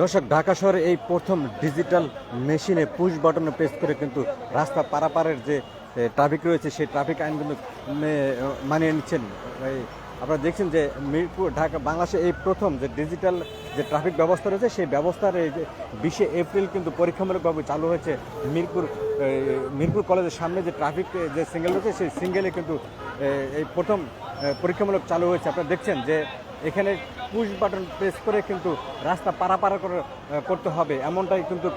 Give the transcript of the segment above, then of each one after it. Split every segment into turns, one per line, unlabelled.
দর্শক, ঢাকা শহরে এই প্রথম ডিজিটাল মেশিনে পুশ বাটনে প্রেস করে কিন্তু রাস্তা পারাপারের যে ট্রাফিক রয়েছে, সেই ট্রাফিক আইন কিন্তু মানিয়ে নিচ্ছেন। আপনারা দেখছেন যে মিরপুর, ঢাকা, বাংলাদেশে এই প্রথম যে ডিজিটাল যে ট্রাফিক ব্যবস্থা রয়েছে, সেই ব্যবস্থার এই যে বিশে এপ্রিল কিন্তু পরীক্ষামূলকভাবে চালু হয়েছে মিরপুর মিরপুর কলেজের সামনে যে ট্রাফিক যে সিঙ্গেল রয়েছে, সেই সিঙ্গেলে কিন্তু এই প্রথম পরীক্ষামূলক চালু হয়েছে। আপনারা দেখছেন যে এখানে পুশ বাটন প্রেস করে কিন্তু রাস্তা পারাপার করে করতে হবে। এমনটাই কিন্তু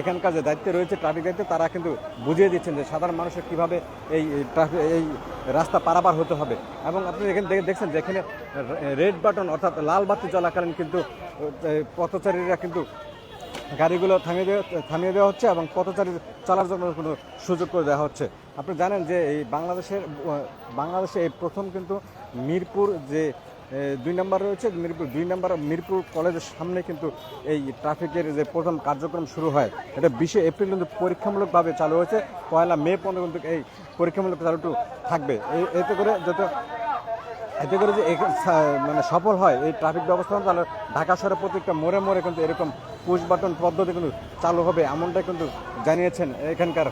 এখানকার যে দায়িত্বে রয়েছে ট্রাফিক দায়িত্বে, তারা কিন্তু বুঝিয়ে দিচ্ছেন যে সাধারণ মানুষের কীভাবে এই ট্রাফিক এই রাস্তা পারাপার হতে হবে। এবং আপনি এখানে দেখে দেখছেন যে এখানে রেড বাটন অর্থাৎ লাল বাতি চলাকালীন কিন্তু পথচারীরা কিন্তু গাড়িগুলো থামিয়ে দেওয়া থামিয়ে দেওয়া হচ্ছে এবং পথচারী চলার জন্য কোনো সুযোগ করে দেওয়া হচ্ছে। আপনি জানেন যে এই বাংলাদেশের, বাংলাদেশে এই প্রথম কিন্তু মিরপুর যে দুই নম্বর রয়েছে, মিরপুর দুই নম্বর মিরপুর কলেজের সামনে কিন্তু এই ট্রাফিকের যে প্রথম কার্যক্রম শুরু হয়। এটা বিশে এপ্রিল কিন্তু পরীক্ষামূলকভাবে চালু হয়েছে। পয়লা মে পর্যন্ত কিন্তু এই পরীক্ষামূলক চালুটু থাকবে। এতে করে যত এতে করে যে মানে সফল হয় এই ট্রাফিক ব্যবস্থা তাহলে ঢাকা শহরের প্রত্যেকটা মোড়ে মোড়ে কিন্তু এরকম পুশ বাটন পদ্ধতি কিন্তু চালু হবে এমনটাই কিন্তু জানিয়েছেন এখানকার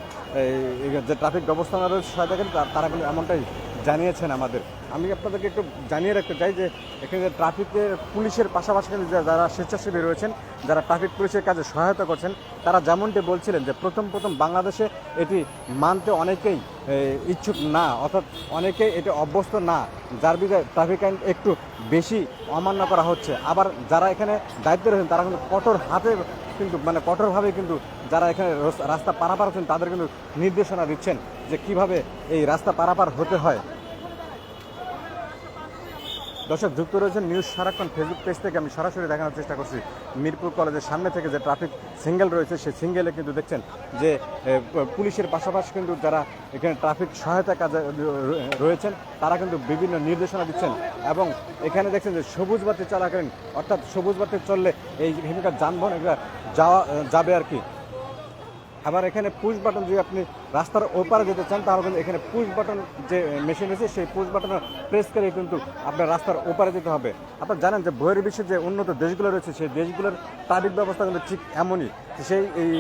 যে ট্রাফিক ব্যবস্থাপনা রয়েছে সহায়তা কিন্তু তারা কিন্তু এমনটাই জানিয়েছেন আমাদের। আমি আপনাদেরকে একটু জানিয়ে রাখতে চাই যে এখানে ট্রাফিকের পুলিশের পাশাপাশি যারা স্বেচ্ছাসেবী রয়েছেন, যারা ট্রাফিক পুলিশের কাজে সহায়তা করছেন, তারা যেমনটি বলছিলেন যে প্রথম প্রথম বাংলাদেশে এটি মানতে অনেকেই ইচ্ছুক না, অর্থাৎ অনেকেই এটি অভ্যস্ত না, যার বিষয়ে ট্রাফিক আইন একটু বেশি অমান্য করা হচ্ছে। আবার যারা এখানে দায়িত্ব রয়েছেন, তারা কিন্তু কঠোর হাতে কিন্তু মানে কঠোরভাবে কিন্তু যারা এখানে রাস্তা পারাপার হচ্ছেন তাদের কিন্তু নির্দেশনা দিচ্ছেন যে কীভাবে এই রাস্তা পারাপার হতে হয়। দর্শক, যুক্ত রয়েছেন নিউজ সারাক্ষণ ফেসবুক পেজ থেকে। আমি সরাসরি দেখানোর চেষ্টা করছি মিরপুর কলেজের সামনে থেকে যে ট্রাফিক সিঙ্গেল রয়েছে, সেই সিঙ্গেলে কিন্তু দেখছেন যে পুলিশের পাশাপাশি কিন্তু যারা এখানে ট্রাফিক সহায়তা কাজে রয়েছেন, তারা কিন্তু বিভিন্ন নির্দেশনা দিচ্ছেন এবং এখানে দেখছেন যে সবুজ বাতি চলাকালীন, অর্থাৎ সবুজ বাতি চললে এই এখানকার যানবাহন যাওয়া, যাবে আর কি। আবার এখানে পুশ বাটন যদি আপনি রাস্তার ওপারে যেতে চান, তাহলে কিন্তু এখানে পুশ বাটন যে মেশিন রয়েছে, সেই পুশ বাটন প্রেস করে কিন্তু আপনার রাস্তার ওপারে যেতে হবে। আপনারা জানেন যে বহির বিশ্বের যে উন্নত দেশগুলো রয়েছে, সেই দেশগুলোর ট্রাফিক ব্যবস্থা কিন্তু ঠিক এমনই। সেই, এই,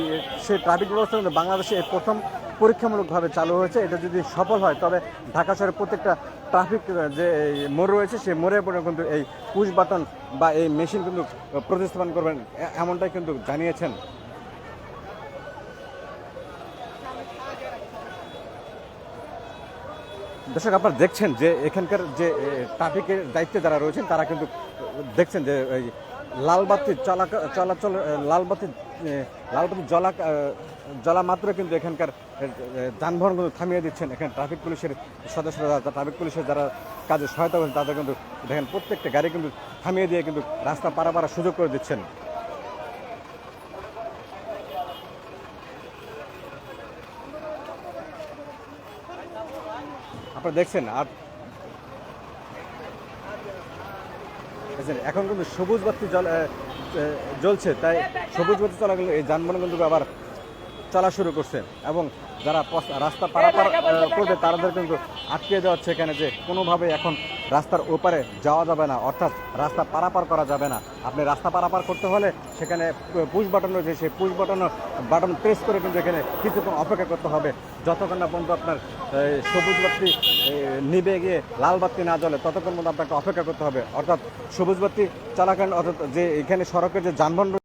সেই ট্রাফিক ব্যবস্থা কিন্তু বাংলাদেশে এই প্রথম পরীক্ষামূলকভাবে চালু হয়েছে। এটা যদি সফল হয়, তবে ঢাকা শহরের প্রত্যেকটা ট্রাফিক যে মোড় রয়েছে, সেই মোড়ের পরে কিন্তু এই পুশ বাটন বা এই মেশিন কিন্তু প্রতিস্থাপন করবেন এমনটাই কিন্তু জানিয়েছেন। দর্শক আপনারা দেখছেন যে এখানকার যে ট্রাফিকের দায়িত্বে যারা রয়েছেন তারা কিন্তু দেখছেন যে লালবাতি চলা চলাচল লালবাতি লালবাতি জলা জলা মাত্র কিন্তু এখানকার এ, এ, যানবাহন কিন্তু থামিয়ে দিচ্ছেন। এখানে ট্রাফিক পুলিশের সদস্যরা যারা ট্রাফিক পুলিশের যারা কাজে সহায়তা করেন তাদের কিন্তু দেখেন প্রত্যেকটা গাড়ি কিন্তু থামিয়ে দিয়ে কিন্তু রাস্তা পারাপাড়ার সুযোগ করে দিচ্ছেন। আপনারা দেখছেন, আর এখন কিন্তু সবুজ বাতি জ্বলছে, তাই সবুজ বাতি চলা গেলে এই যানবাহন কিন্তু আবার চলা শুরু করছে। এবং যারা রাস্তা পারাপার করবে তাদের কিন্তু আটকে যাওয়া হচ্ছে এখানে যে কোনোভাবে এখন রাস্তার ওপারে যাওয়া যাবে না অর্থাৎ রাস্তা পারাপার করা যাবে না। আপনি রাস্তা পারাপার করতে হলে সেখানে পুশ বাটন রয়েছে সেই পুশ বাটন বাটন প্রেস করে কিন্তু এখানে কিছুক্ষণ অপেক্ষা করতে হবে। যতক্ষণ না পর্যন্ত আপনার সবুজ বাতি এ, নিভে গিয়ে লাল বাতি না জ্বলে ততক্ষণ পর্যন্ত আপনাকে অপেক্ষা করতে হবে। অর্থাৎ সবুজ বাতি চলাকালীন অর্থাৎ যে এখানে সড়কের যে যানবাহন